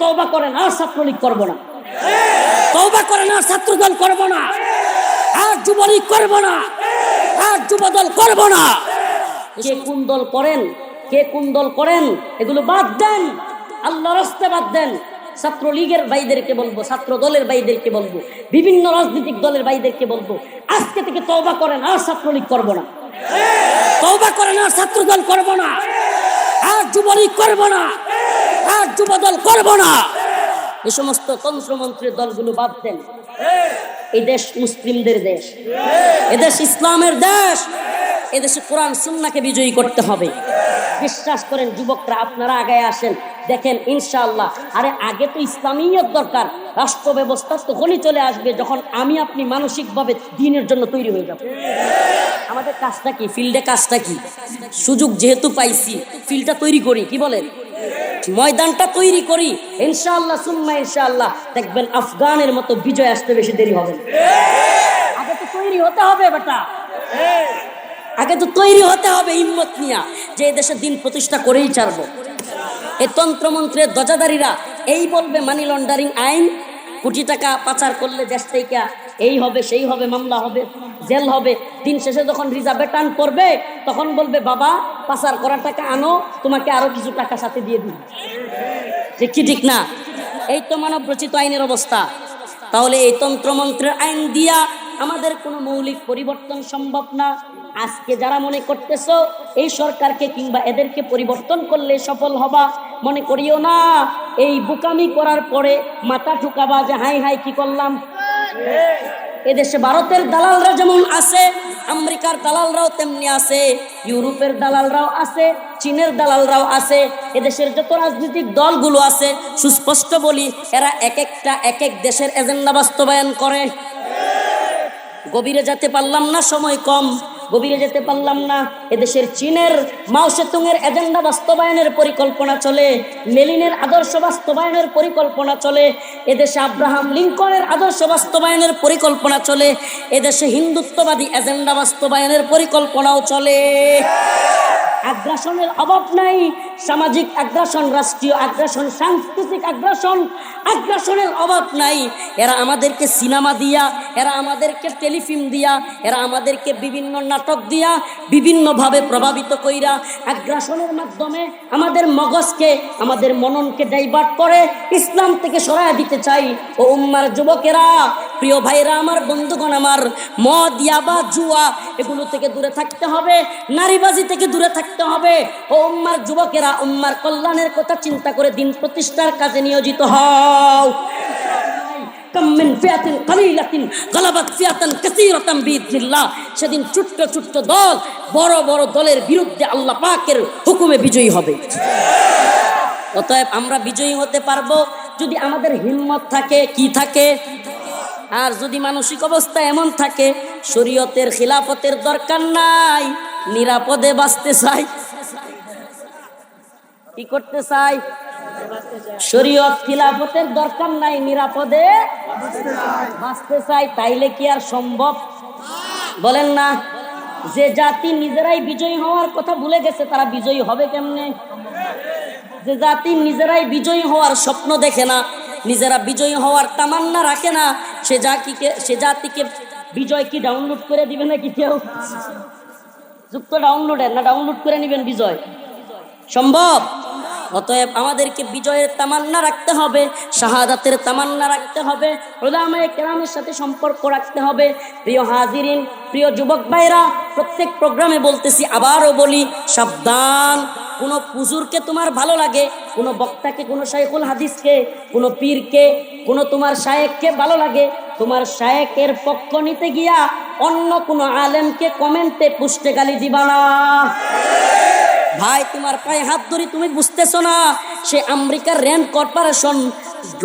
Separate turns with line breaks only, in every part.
তওবা করেন আর ছাত্রলীগ করব না। তওবা করেন আর ছাত্রদল করব না। আর যুবলীগ করব না। আর যুবদল করব না। কে কোন দল করেন, কে কোন দল করেন, এগুলো বাদ দেন। আল্লাহ রাস্তে বাদ দেন। ছাত্রলীগের ভাইদেরকে বলব ছাত্র দলের ভাইদেরকে বলব, বিভিন্ন রাজনৈতিক দলের ভাইদেরকে বলব, আজকে থেকে তওবা করেন আর ছাত্রলীগ করব না। তওবা করেন আর ছাত্রদল করব না। আর যুবলীগ করব না। আর যুবদল করব না। এই সমস্ত তন্ত্রমন্ত্রের দলগুলো বাদ দেন। এই দেশ মুসলিমদের দেশ। এদেশ ইসলামের দেশ। এদেশে কোরআন সুন্নাকে বিজয়ী করতে হবে। বিশ্বাস করেন, যুবকরা, আপনারা আগে আসেন। দেখেন, ইনশাআল্লাহ। আরে, আগে তো ইসলামিয়ত দরকার। রাষ্ট্র ব্যবস্থা তখনই চলে আসবে যখন আমি আপনি মানসিকভাবে দিনের জন্য তৈরি হয়ে যাব। আমাদের কাজটা কি? ফিল্ডে কাজটা কি? সুযোগ যেহেতু পাইছি, ফিল্ডটা তৈরি করি, কি বলেন? ময়দানটা তৈরি করি। ইনশাআল্লাহ, সুম্মা ইনশাআল্লাহ। দেখবেন আফগানের মতো বিজয় আসতে বেশি দেরি হবে না। আগে তো তৈরি হতে হবে বেটা। আগে তো তৈরি হতে হবে হিম্মত নিয়া। যে দেশে দিন প্রতিষ্ঠা করেই ছাড়বো। এই তন্ত্রমন্ত্রের দজাদারিরা এই বলবে মানি লন্ডারিং আইন, কোটি টাকা পাচার করলে দেশ থেকে এই হবে, সেই হবে, মামলা হবে, জেল হবে। দিন শেষে যখন রিজার্ভে টান করবে, তখন বলবে, বাবা, পাচার করা টাকা আনো, তোমাকে আরও কিছু টাকা সাথে দিয়ে দিই ঠিক কি ঠিক না? এই তো মানব রচিত আইনের অবস্থা। তাহলে এই তন্ত্রমন্ত্রের আইন দিয়া আমাদের কোনো মৌলিক পরিবর্তন সম্ভব না। আজকে যারা মনে করতেছ, এই সরকারকে কিংবা এদেরকে পরিবর্তন করলে সফল হবা, মনে করিও না। এই বুকামি করার পরে মাথা ঠুকাবা যে হাই হাই কি করলাম? এদেশে ভারতের দালালরা যেমন আছে, আমেরিকার দালালরাও তেমনি আছে, ইউরোপের দালালরাও আছে, চীনের দালালরাও আছে, এদেশের যত রাজনৈতিক দলগুলো আছে, সুস্পষ্ট বলি, এরা এক একটা, এক এক দেশের এজেন্ডা বাস্তবায়ন করে। গভীরে যেতে পারলাম না, সময় কম। গভীরে যেতে পারলাম না। এদেশের চীনের মাও সেতুংয়ের এজেন্ডা বাস্তবায়নের পরিকল্পনা চলে, মেলিনের আদর্শ বাস্তবায়নের পরিকল্পনা চলে, এদেশে আব্রাহাম লিঙ্কনের আদর্শ বাস্তবায়নের পরিকল্পনা চলে, এদেশে হিন্দুত্ববাদী এজেন্ডা বাস্তবায়নের পরিকল্পনাও চলে। আগ্রাসনের অভাব নাই। সামাজিক আগ্রাসন রাষ্ট্রীয় আগ্রাসন সাংস্কৃতিক আগ্রাসন আগ্রাসনের অভাব নাই। এরা আমাদেরকে সিনেমা দিয়া, এরা আমাদেরকে টেলিফিল্ম দিয়া, এরা আমাদেরকে বিভিন্ন নাটক দিয়া বিভিন্নভাবে প্রভাবিত কইরা আগ্রাসনের মাধ্যমে আমাদের মগজকে, আমাদের মননকে ডাইভার্ট করে, ইসলাম থেকে সরায় দিতে চাই। ও উম্মার যুবকেরা প্রিয় ভাইরা আমার বন্ধুগণ, আমার মদ, ইয়াবা, জুয়া, এগুলো থেকে দূরে থাকতে হবে, নারীবাজি থেকে দূরে থাকতে হবে। ও উম্মার যুবকেরা, উম্মার কল্যাণের কথা চিন্তা করে দিন প্রতিষ্ঠার কাজে নিয়োজিত হও। সেদিন ছোট্ট ছোট্ট দল, বড় বড় দলের বিরুদ্ধে আল্লাহ পাকের হুকুমে বিজয়ী হবে। অতএব আমরা বিজয়ী হতে পারব। যদি আমাদের হিম্মত থাকে, কি থাকে? আর যদি মানসিক অবস্থা এমন থাকে, শরীয়তের খিলাফতের দরকার নাই, নিরাপদে বাঁচতে চাই। কি করতে চাই? শরীয়ত খিলাফতের দরকার নাই, নিরাপদে বাঁচতে চাই, তাইলে কি আর সম্ভব? বলেন না, যে জাতি নিজেরাই বিজয়ী হওয়ার কথা ভুলে গেছে, তারা বিজয়ী হবে কেমনে? যে জাতি নিজেরাই বিজয়ী হওয়ার স্বপ্ন দেখে না, নিজেরা বিজয়ী হওয়ার তামান্না রাখে না সে জাতিকে সে জাতিকে বিজয় কি ডাউনলোড করে দিবে নাকি কেউ? যুক্ত ডাউনলোডের না ডাউনলোড করে নেবেন বিজয়? সম্ভব? অতএব আমাদেরকে বিজয়ের তামান্না রাখতে হবে, শাহাদাতের তামান্না রাখতে হবে ওলামায়ে কেরামের সাথে সম্পর্ক রাখতে হবে। প্রিয় হাজিরিন, প্রিয় যুবক ভাইরা, প্রত্যেক প্রোগ্রামে বলতেছি, আবারও বলি, সাবধান। কোনো পুজুরকে তোমার ভালো লাগে, কোনো বক্তাকে, কোনো শায়েকুল হাদিসকে, কোনো পীরকে, কোনো তোমার শায়েককে ভালো লাগে, তোমার শায়েকের পক্ষ নিতে গিয়া অন্য কোনো আলেমকে কমেন্টে পুষ্টে গালি দিবা না। ভাই, তোমার পায়ে হাত ধরি তুমি বুঝতেছো না, সে আমেরিকার RAND corporation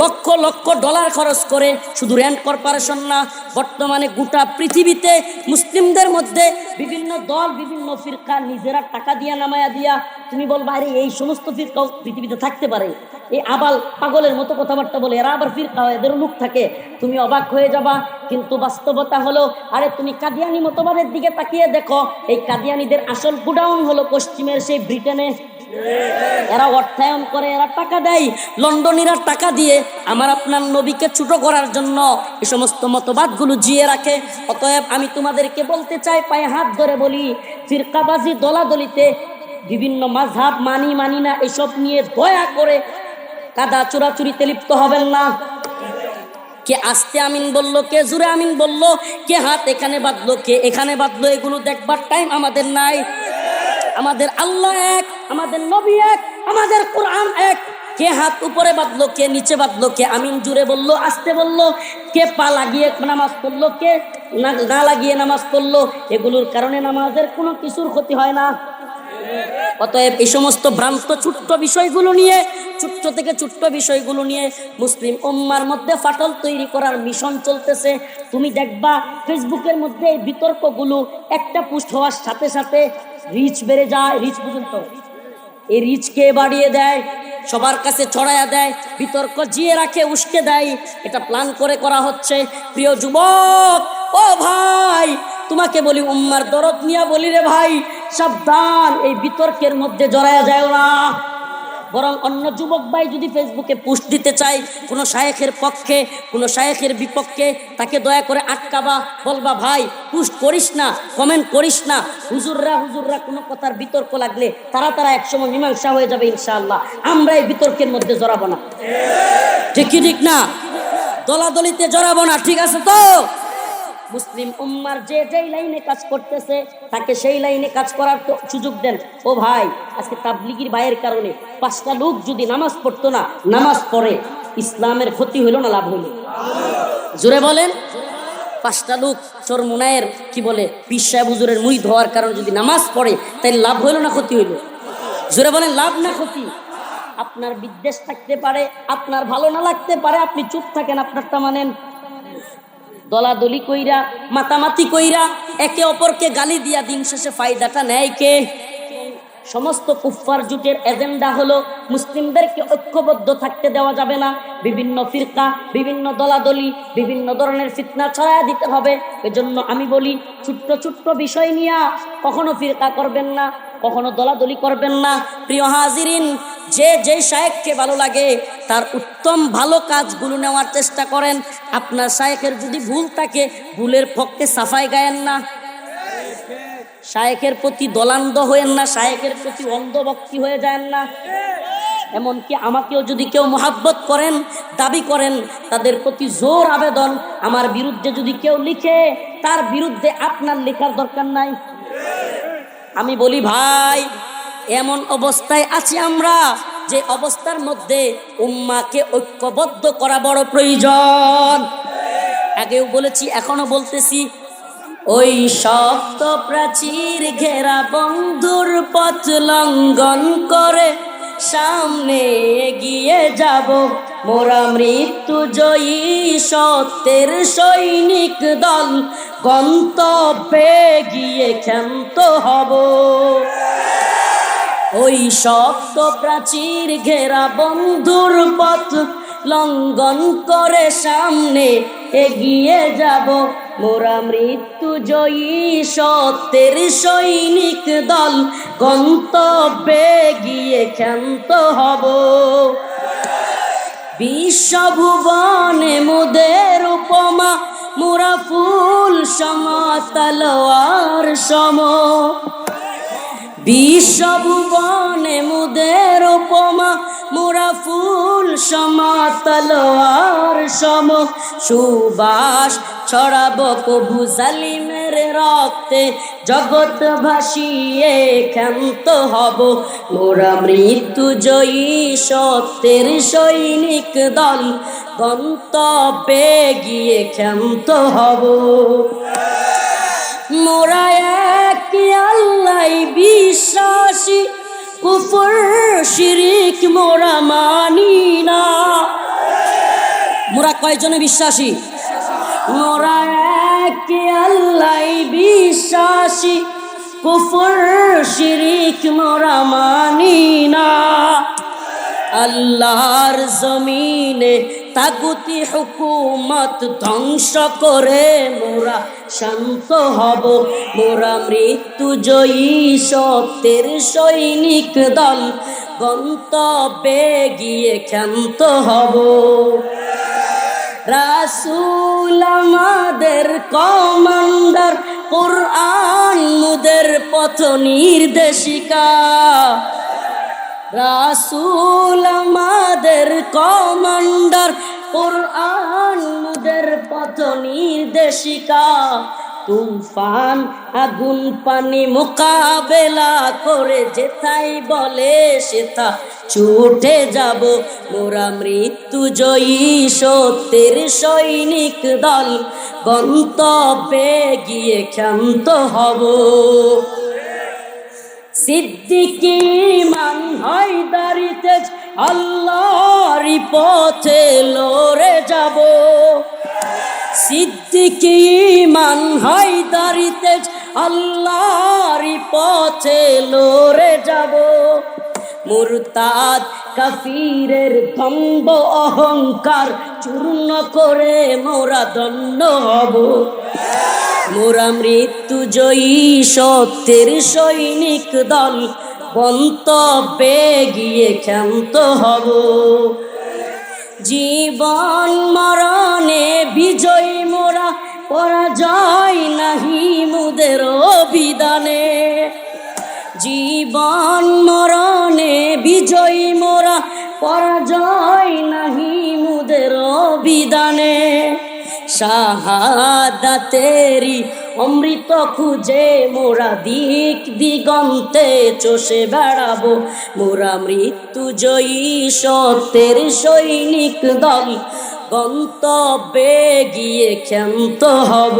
lakh lakh dollar খরচ করে শুধু র্যান্ড কর্পোরেশন না, বর্তমানে গোটা পৃথিবীতে মুসলিমদের মধ্যে বিভিন্ন দল, বিভিন্ন ফিরকা নিজেরা টাকা দিয়া নামায়া দিয়া, তুমি বলবা, আরে, এই সমস্ত ফিরকাও পৃথিবীতে থাকতে পারে। এই আবাল পাগলের মতো কথাবার্তা বলে এরা আবার ফিরকা হয়, এদেরও মুখ থাকে। তুমি অবাক হয়ে যাবা, কিন্তু বাস্তবতা হলো, আরে, তুমি কাদিয়ানি মতবাদের দিকে তাকিয়ে দেখো, এই কাদিয়ানিদের আসল গুডাউন হলো পশ্চিমের সেই ব্রিটেনে এরা অর্থায়ন করে, এরা টাকা দেয়। লন্ডনীরা টাকা দিয়ে আমার আপনার নবীকে ছোট করার জন্য এই সমস্ত মতবাদগুলো জিয়ে রাখে। অতএব আমি তোমাদেরকে বলতে চাই, পায়ে হাত ধরে বলি, ফিরকাবাজি দলাদলিতে বিভিন্ন মাঝহাব মানি মানি না, এসব নিয়ে দয়া করে কাদা চোরাচুরিতে লিপ্ত হবেন না। কে আস্তে আমিন বলল, কে জুড়ে আমিন বলল, কে হাত এখানে বাঁধলো, কে এখানে বাঁধলো, এগুলো দেখবার টাইম আমাদের নাই। আমাদের আল্লাহ এক। আমাদের নবী এক, আমাদের কোরআন এক। কে হাত উপরে বাঁধলো, কে নিচে বাঁধলো, কে আমিন জুড়ে বলল, আস্তে বলল, কে পা লাগিয়ে নামাজ পড়ল, কে না লাগিয়ে নামাজ পড়ল, এগুলোর কারণে নামাজের কোনো কিছুর ক্ষতি হয় না। অতএব এই সমস্ত ভ্রান্ত ছোট্ট বিষয়গুলো নিয়ে, ছোট্ট থেকে ছোট্ট বিষয়গুলো নিয়ে মুসলিম উম্মার মধ্যে ফাটল তৈরি করার মিশন চলতেছে। তুমি দেখবা, ফেসবুকের মধ্যে এই বিতর্কগুলো একটা পোস্ট হওয়ার সাথে সাথে রিচ বেড়ে যায় রিচ পর্যন্ত। এই রিচকে বাড়িয়ে দেয়, সবার কাছে ছড়াইয়া দেয়, বিতর্ক জিয়ে রাখে, উস্কে দেয়। এটা প্ল্যান করে করা হচ্ছে। প্রিয় যুবক, ও ভাই, তোমাকে বলি, উম্মার দরদ নিয়া বলি রে ভাই, সাবধান, এই বিতর্কের মধ্যে জড়ায়া যায় না। বরং অন্য যুবক ভাই যদি ফেসবুকে পোস্ট দিতে চাই কোনো শায়েখের পক্ষে, কোনো শায়েখের বিপক্ষে, তাকে দয়া করে আটকাবা, বলবা, ভাই, পোস্ট করিস না, কমেন্ট করিস না। হুজুররা হুজুররা কোনো কথার বিতর্ক লাগলে তারা তারা একসময় মীমাংসা হয়ে যাবে ইনশাআল্লাহ। আমরা এই বিতর্কের মধ্যে জড়াবো না। ঠিক ঠিক না? দলাদলিতে জড়াবো না, ঠিক আছে তো? মুসলিম উম্মার যে যেই লাইনে কাজ করতেছে, তাকে সেই লাইনে কাজ করার তো সুযোগ দেন। ও ভাই, আজকে তাবলিগির ভাইয়ের কারণে পাঁচটা লোক যদি নামাজ পড়তো না, নামাজ পড়ে, ইসলামের ক্ষতি হইল না, লাভ হইল? জোরে বলেন। পাঁচটা লোক চরমুনায়ের কি বলে পিস সাহেব হুজুরের মুই ধোয়ার কারণে যদি নামাজ পড়ে তাই লাভ হইল না, ক্ষতি হইল? জোরে বলেন, লাভ না, ক্ষতি? আপনার বিদ্বেষ থাকতে পারে, আপনার ভালো না লাগতে পারে, আপনি চুপ থাকেন, আপনারটা মানেন দলাদলি কইরা, মাতামাতি কইরা, একে অপরকে গালি দিয়া দিন শেষে ফায়দাটা নেয় কে? সমস্ত কুফফার জুটের এজেন্ডা হলো মুসলিমদেরকে ঐক্যবদ্ধ থাকতে দেওয়া যাবে না। বিভিন্ন ফিরকা, বিভিন্ন দলাদলি, বিভিন্ন ধরনের ফিতনা ছড়ায়া দিতে হবে। এজন্য আমি বলি, ছোট্ট ছোট্ট বিষয় নিয়ে কখনো ফিরকা করবেন না, কখনো দলাদলি করবেন না। প্রিয় হাজিরিন যে যে শায়েককে ভালো লাগে, তার উত্তম ভালো কাজগুলো নেওয়ার চেষ্টা করেন। আপনার শায়েকের যদি ভুল থাকে, ভুলের পক্ষে সাফাই গায়েন না। শায়েকের প্রতি দলান্ধ হয়েন না, শায়েকের প্রতি অন্ধভক্তি হয়ে যান না। এমনকি আমাকেও যদি কেউ মোহাব্বত করেন, দাবি করেন, তাদের প্রতি জোর আবেদন, আমার বিরুদ্ধে যদি কেউ লিখে, তার বিরুদ্ধে আপনার লেখার দরকার নাই। আমি বলি, ভাই এমন অবস্থায় আছি আমরা যে অবস্থার মধ্যে উম্মাকে ঐক্যবদ্ধ করা বড় প্রয়োজন। আগেও বলেছি এখনও বলতেছি, ওই শক্ত প্রাচীর ঘেরা বন্ধুর পথ লঙ্ঘন করে সামনে এগিয়ে যাব। মোরা মৃত্যু জয়ী সত্যের সৈনিক দল, গন্তব্যে গিয়ে ক্ষান্ত হব। ওই শক্ত প্রাচীর ঘেরা বন্ধুর পথ লঙ্ঘন করে সামনে এগিয়ে যাব। মোরা মৃত্যু জয়ী সত্যের সৈনিক দল, গন্তব্যে গিয়ে ক্ষান্ত হব। বিশ্বভুবনে মুদের উপমা, মোরা ফুল সমতলোয়ার সম। বিশ্বভুবনে মুদের উপমা, মোরা ফুল সমাতলোয়ার সম। সুবাস ছড়াব কবু জালিমের রক্তে জগৎ ভাসিয়ে ক্ষান্ত হব। মোরা মৃত্যু জয়ী সত্যের সৈনিক দল, গন্তব্যে গিয়ে ক্ষান্ত হব। মোরা এক আল্লাহ বিশ্বাসী? কুফর, শিরিক মোরা মানি না। মোরা কয়জনে বিশ্বাসী? মোরা এক আল্লাহ বিশ্বাসী। কুফর, শিরিক মোরা মানি না। আল্লাহর জমিনে তাগুতি হুকুমত ধ্বংস করে মোরা শান্ত হব। মোরা মৃত্যু জয়ী সত্যের সৈনিক দল, গন্তব্যে গিয়ে ক্ষান্ত হব। রাসূল আমাদের কমান্ডার, কোরআন মুদের পথ নির্দেশিকা। রাসূল আমাদের কমান্ডার, কোরআন মুদের পথ নির্দেশিকা তুফান আগুন পানি মোকাবেলা করে যেথাই বলে সেথা ছুটে যাব। মোরা মৃত্যু জয়ী সত্যের সৈনিক দল, গন্তব্যে গিয়ে ক্ষান্ত হব। সিদ্দিকি মান হায়দারিতে আল্লাহর পথে লড়ে যাব। সিদ্দিকি মান হায়দারিতে আল্লাহর পথে লড়ে যাব। মুরতাদ কাফিরের দম্ব অহংকার চূর্ণ করে মোরা দণ্ড হব। মোরা মৃত্যু জয়ী সত্যের সৈনিক দল। গন্তব্যে গিয়ে ক্ষান্ত হব। জীবন মরণে বিজয়ী মোরা, পরাজয় নাহি মুদের অভিধানে। জীবন মরণে বিজয়ী মোরা, পরাজয় নাহি মুদের অভিধানে। শাহাদাতেরি অমৃত খুঁজে মোরা দিক দিগন্তে চষে বেড়াবো। মোরা মৃত্যু জয়ী সত্যের সৈনিক দল, গন্তব্যে গিয়ে ক্ষান্ত হব।